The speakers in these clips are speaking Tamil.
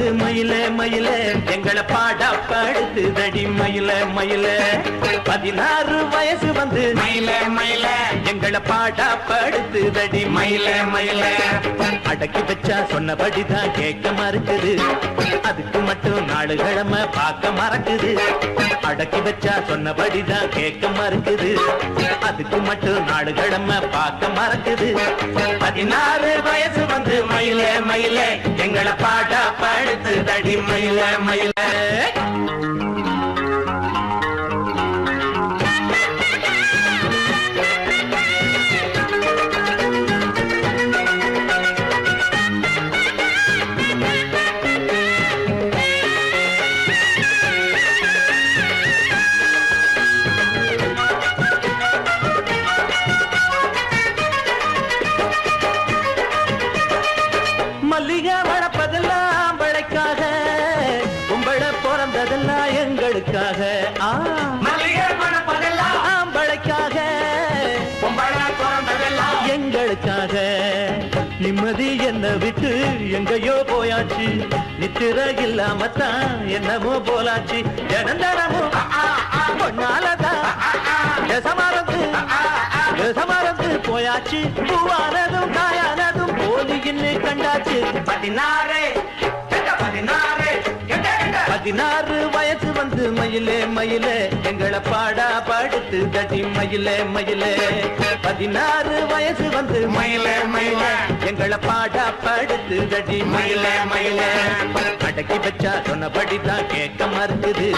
வயசு வந்து மயில மயில. எங்களை பாட படுத்து தடி மயில மயில. பதினாறு வயசு வந்து மயில மயில. எங்களை பாட படுத்து தடி மயில மயில. அடக்கி வச்சா சொன்னபடிதான் கேட்க மறுக்குது. அதுக்கு மட்டும் நாலு கிழமை பார்க்க மறக்குது. அடக்கி வச்சா சொன்னபடிதான் கேட்க மறுக்குது. அதுக்கு மட்டும் நாலு கிழமை பார்க்க மறக்குது. பதினாறு வயசு வந்து மயில மயில. எங்களை பாட படுத்து தடி மயில மயில. நிம்மதி என்ன விட்டு எங்கேயோ போயாச்சு? நித்திர இல்லாமத்தான் என்னமோ போலாச்சு. ஜனந்தனமும் பொன்னாலதான். எசமரத்து எசமரத்து போயாச்சு. பூவானதும் காயானதும் போலி போலின்னு கண்டாச்சு. பதினாறு பதினாறு. பதினாறு வயசு வந்து மயிலே மயிலே. எங்களை பாடா பாடுத்து தட்டி மயிலே மயிலே. பதினாறு வயசு வந்து மயிலே மயிலே. எங்களை பாடா பாடுத்து தட்டி மயிலே மயிலே. அடக்கி வச்சா சொன்னபடி தான் கேட்க மறுக்குது.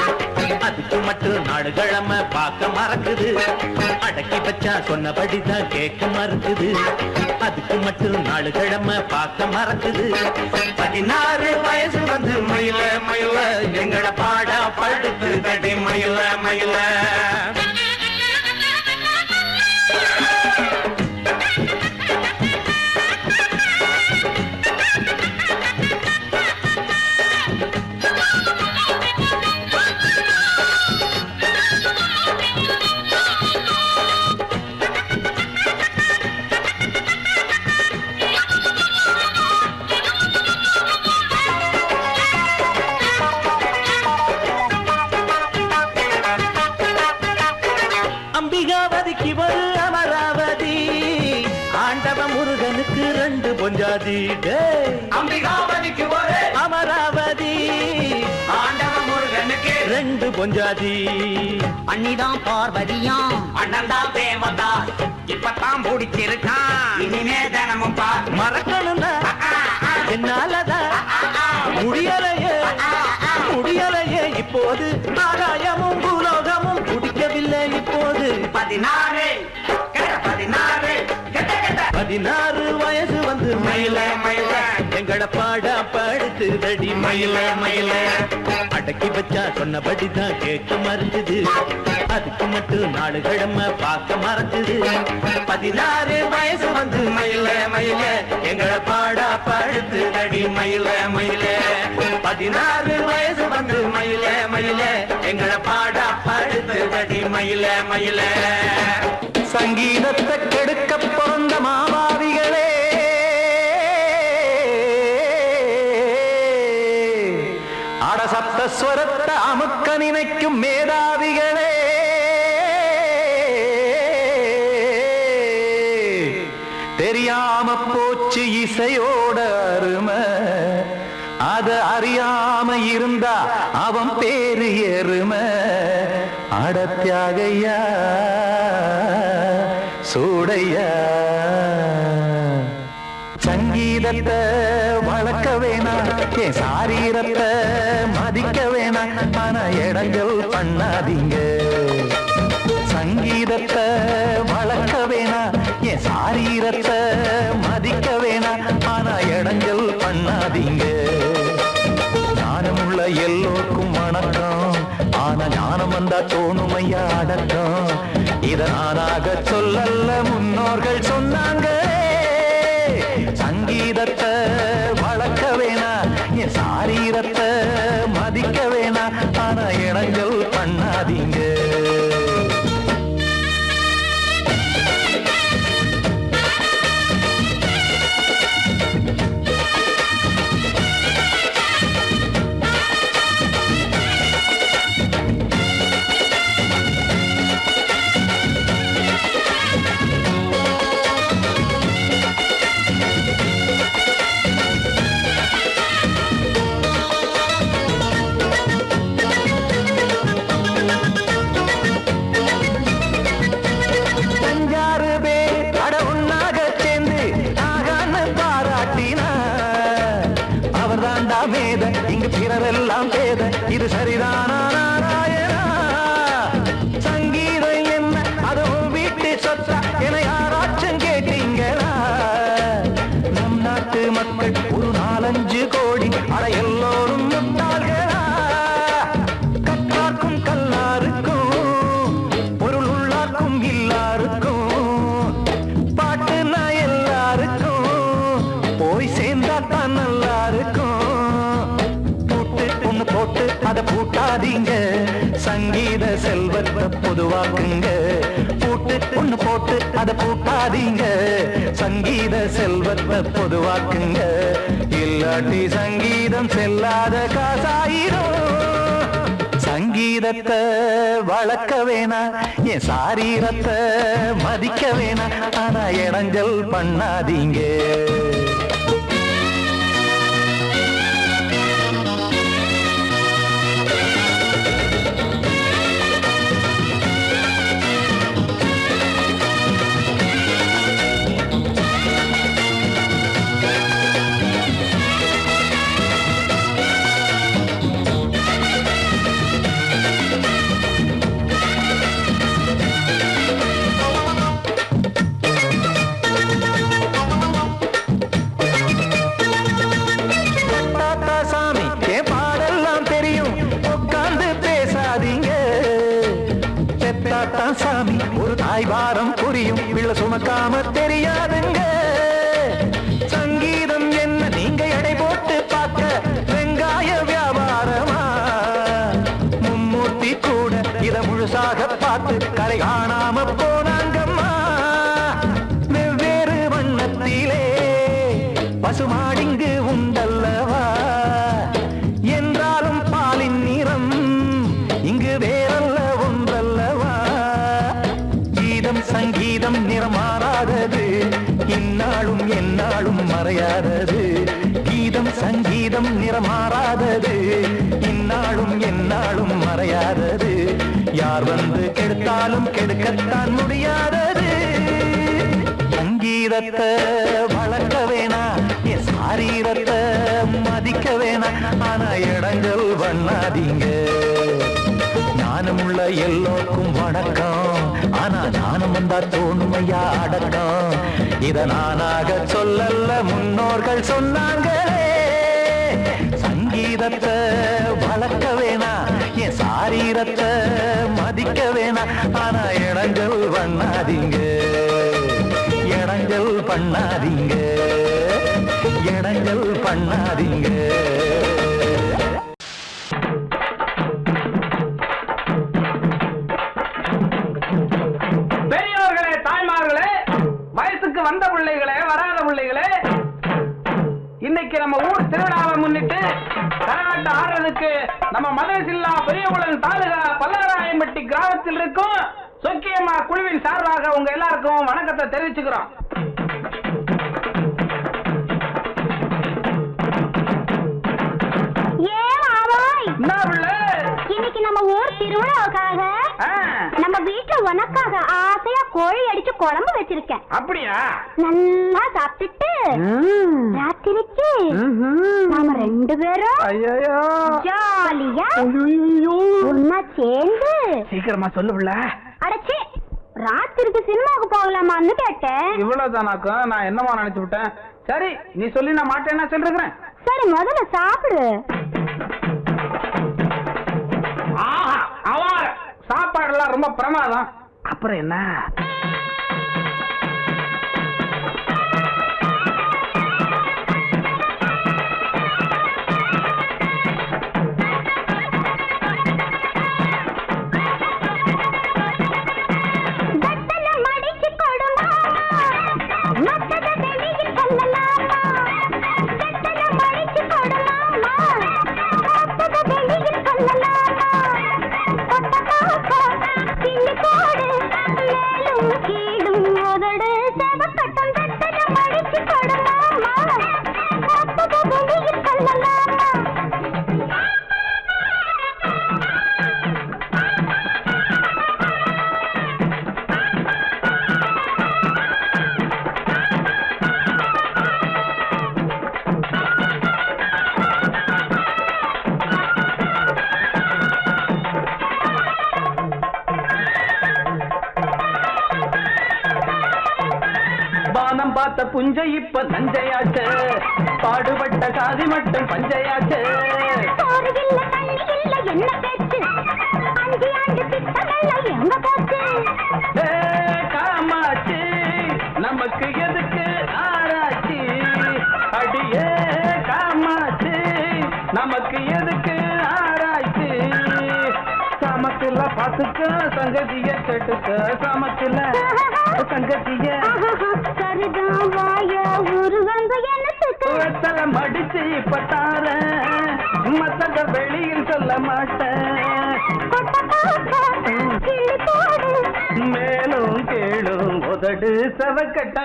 அதுக்கு மட்டும் நாடு கிழமை பார்க்க மறக்குது. அடக்கி வச்சா சொன்னபடி தான் கேட்க மறுக்குது. அதுக்கு மட்டும் நாலு கிழமை பார்க்க மறக்குது. பதினாறு வயசு வந்து மயில மயில எங்களை பாட படுத்து தடி மயில மயில. முருகனுக்கு ரெண்டு பொஞ்சாதி டேய். அம்பிகாபதிக்கு ஒரு அமராவதி. ஆண்டவ முருகனுக்கு ரெண்டு பொஞ்சாதி. அண்ணிதான் பார்வதியாம். அண்ணன் தான் தேவதான் இப்பதான் பிடிச்சிருக்கான் இனிமே தினமும் பார். மறக்கணும்னா என்னாலதான் முடியலையே முடியலையே இப்போது ஆகாயமும் பூலோகமும் குடிக்கவில்லை இப்போது. பதினாறு பதினாறு பதினாறு. எங்களை பாட படுத்து தடி மயில மயில. அடக்கி வச்சா சொன்னபடிதான் கேட்க மறுக்குது அதுக்கு மட்டும் நாலு கிழமை பார்க்க மறக்குது பதினாறு வயசு வந்து மயில மயில. எங்களை பாடா படுத்து தடி மயில மயில. பதினாறு வயசு வந்து மயில மயில. எங்களை பாடா படுத்து தடி மயில மயில. சங்கீதத்தை கெடுக்க பிறந்த மாவாதிகளே இருந்தா அவன் பேரு எருமை. அடத்தியாகையா சூடையா. சங்கீதத்தை வளர்க்க வேணாம் என் சாரீரத்தை மதிக்க வேணாம் ஆனா இடங்கள் பண்ணாதீங்க. சங்கீதத்தை விளையாடட்டும் இதனாலாக சொல்லல்ல முன்னோர்கள் சொன்னாங்க சங்கீதத்தை வளர்க்க வேணா என் சாரீரத்தை மதிக்க வேணா ஆனா இணங்க வேண்டாம் வேத இங்கு பிறரெல்லாம் பேத. இது சரிதானா உருவாக்குங்க. பூட்டு ஒண்ணு போட்டு அதை பூட்டாதீங்க. சங்கீத செல்வத்தை பொதுவாக்குங்க. இல்லாட்டி சங்கீதம் செல்லாத காசாயிரும் சங்கீதத்தை வளர்க்க வேணா என் சாரீரத்தை மதிக்க வேணா. ஆனா இடைஞ்சல் பண்ணாதீங்க. பிள்ளை சுமக்காம சங்கீதம் நிறம் மாறாதது இந்நாளும் எந்நாளும் மறையாதது. கீதம் சங்கீதம் நிறம் மாறாதது இந்நாளும் எந்நாளும் மறையாதது. யார் வந்து கெடுத்தாலும் கெடுக்கத்தான் முடியாதது. சங்கீதத்தை வளர்க்க வேணா என் சாரீரத்தை மதிக்க வேணா. ஆனா இடங்கள் பண்ணாதீங்க ஞானமுள்ள எல்லோருக்கும் வணக்கம். ஆனா ஞானம் வந்தா தோணுமையா அடக்கம். இத நானாக சொல்லல்ல முன்னோர்கள் சொன்னாங்களே சங்கீதத்தை வளர்க்க வேணா என் சாரீரத்தை மதிக்க வேணா. ஆனா இடங்கள் பண்ணாதீங்க. இடங்கள் பண்ணாதீங்க. இடங்கள் பண்ணாதீங்க. இன்னைக்கு நம்ம ஊர் திருவிழாவை முன்னிட்டு கரகாட்டம் ஆடுறதுக்கு நம்ம மதேசில்லா பெரியகுளம் தாலுகா பல்லாராயம்பட்டி கிராமத்தில் இருக்கும் சொக்கியம்மா குழுவின் சார்பாக உங்க எல்லாருக்கும் வணக்கத்தை தெரிவிச்சுக்கிறோம். இன்னைக்கு நம்ம ஊர் திருவிழாவுக்காக நம்ம வீட்டுல உனக்காக ஆசையா கோழி அடிச்சு குழம்பு வச்சிருக்கேன். அப்படியா? நல்லா சாப்பிட்டுட்டு ராத்திரிக்கு நாம ரெண்டு பேரும் ஜாலியா ஒன்னா சேர்ந்து சீக்கிரமா சொல்லு பிள்ளை. அடைச்சி ராத்திரிக்கு சினிமாவுக்கு போகலாமான்னு கேட்டேன். இவ்வளவுதானாக்கும் நான் என்னமா நினைச்சு விட்டேன்? சரி நீ சொல்லி நான் மாட்டேன்னா சொல்லிருக்கிறேன். சரி முதல்ல சாப்பிடு. அவார சாப்பாடுலாம் ரொம்ப பிரமாதம். அப்புறம் என்ன? புஞ்ச இப்ப தஞ்சையாச்சு. பாடுபட்ட சாதி மட்டும் பஞ்சையாச்சு. காமாச்சு நமக்கு எதுக்கு ஆராய்ச்சி? அடியே காமாச்சு நமக்கு எதுக்கு ஆராய்ச்சி? சமத்துல பார்த்துக்க சங்கதிய கெட்டுக்க சமத்துல சங்கதிய. இதுதான் வாய உருவங்க என்னத்துல மடிச்சு இப்ப தார மத்தத வெளியில் சொல்ல மாட்டேன். மேலும் கேளும் உதடு செவக்கட்டா.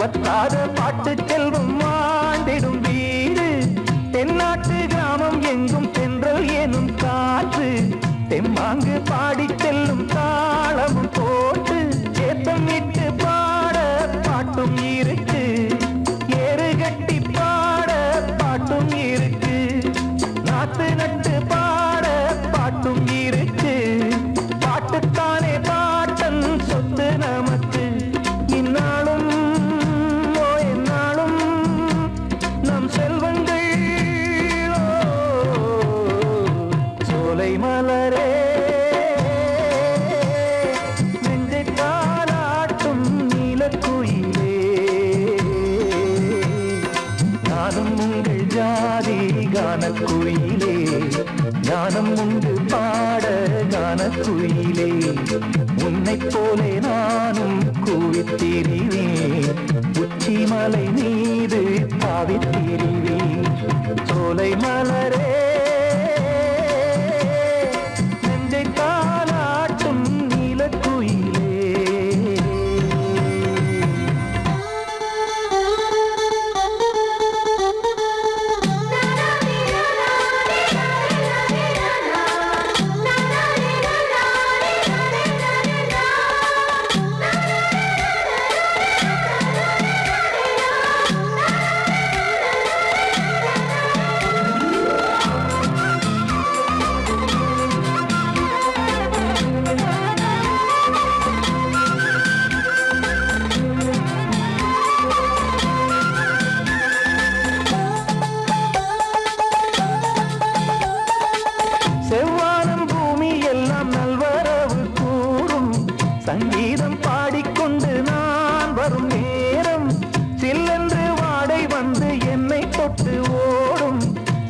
வத்தாத பாட்டு மலரே நெஞ்சை தாளாட்டும் நீலக்குயிலே. நானும் உங்கள் ஜாதி கானக்குயிலே. ஞானம் உண்டு பாட கானக்குயிலே. உன்னை போலே நானும் கூவித்திரிவேன். உச்சிமலை மீது பாவித்திரிவேன். சோலை மலரே.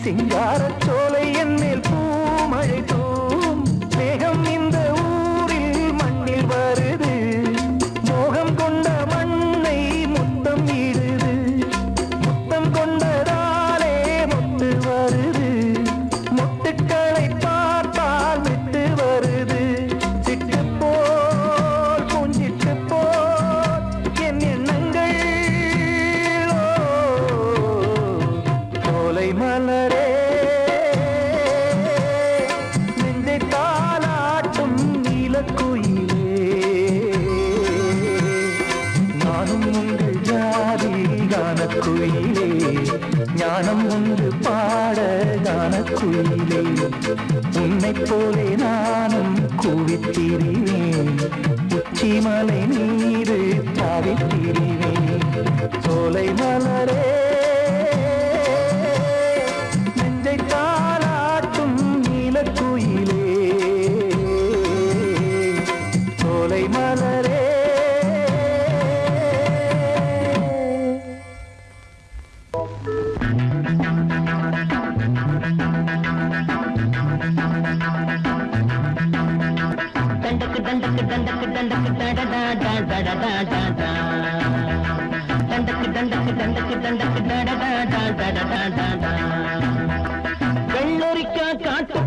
சிங்காரச் குயிலே. ஞானம் ஒன்று பாட கானக்குயிலே உன்னை போலே நானும் கூவித்திரிவேன். உச்சிமலை நீரு தாவித்திரிவேன். சோலை மலரே தண்டக்கு தண்டக்கு தண்டக்கு தண்டக்கு தடடா டா டடடா டா வெள்ளரிக்கா காட்டுக்குள்ள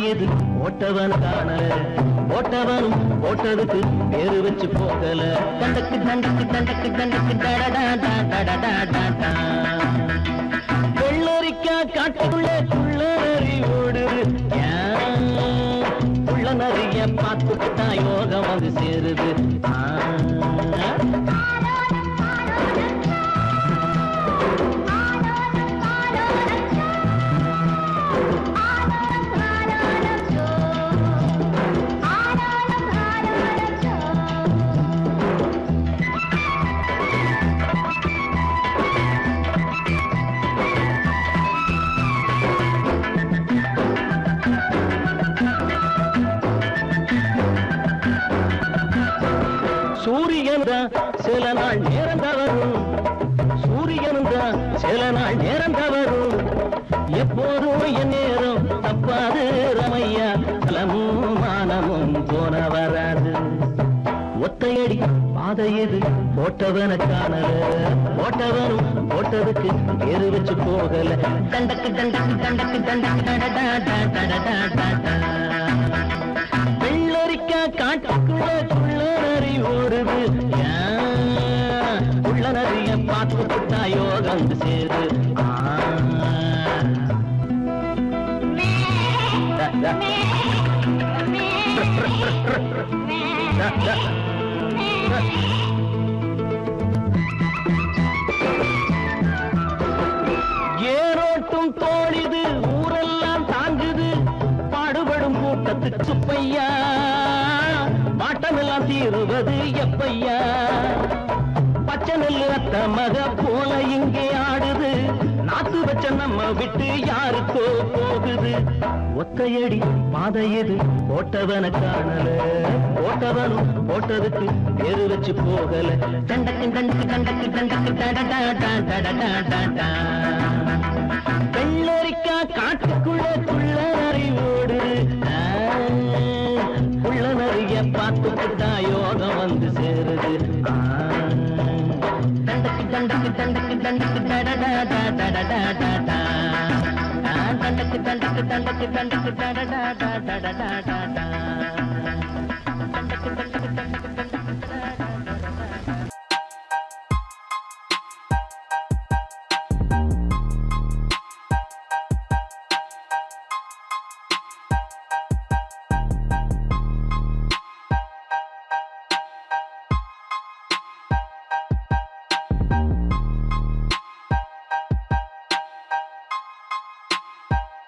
எது? ஓட்டவன் காணல. ஓட்டவனும் ஓட்டதுக்கு பேரு வச்சு போகல. தண்டக்கு தண்டக்கு தண்டக்கு தண்டக்கு டா வெள்ளரிக்கா காட்டுக்குள்ள குள்ள நரி ஓடுது. உள்ள நரிய பார்த்துக்கிட்டா யோகம் வந்து சேருது. ஆ. சூரியன் தான் சில நாள் நேரம் தவறும் சூரியன் தான் சில நாள் நேரம் தவறும் எப்போதும் என் நேரம் தப்பாது ரமையா. தலமும் மானமும் போன வராது. ஒத்தையடி பாத எது? போட்டவன காணல. போட்டவனும் போட்டதுக்கு பேரு வச்சு போகல. தண்டக்கு தண்டக்கு தண்டக்கு தண்டக்கு டடடா வெள்ளரிக்கா காட்டுக்குள்ள ஓடுது உள்ள நிறைய பார்த்து புட்டா யோகம் சேரு ஏரோட்டும் தோழிது ஊரெல்லாம் தாங்குது. பாடுபடும் கூட்டத்துக்கு சுப்பையா. தீருவது எப்பையா பச்சை நெல்லு அத்த மக போல இங்கே ஆடுது. நாத்து வச்ச நம்ம விட்டு யாருக்கோ போகுது. ஒத்தையடி பாதையது போட்டவன காணல. போட்டவனும் போட்டதுக்கு பேரு வச்சு போகல. தண்டக்கு தண்டக்கு தண்டக்கு தண்டக்கு டடடா டடடா டடடா வெள்ளரிக்கா காட்டுக்குள்ள ஆ, தண்டக்கு தண்டக்கு தண்டக்கு தண்டக்கு டடடா டடடா டடடா.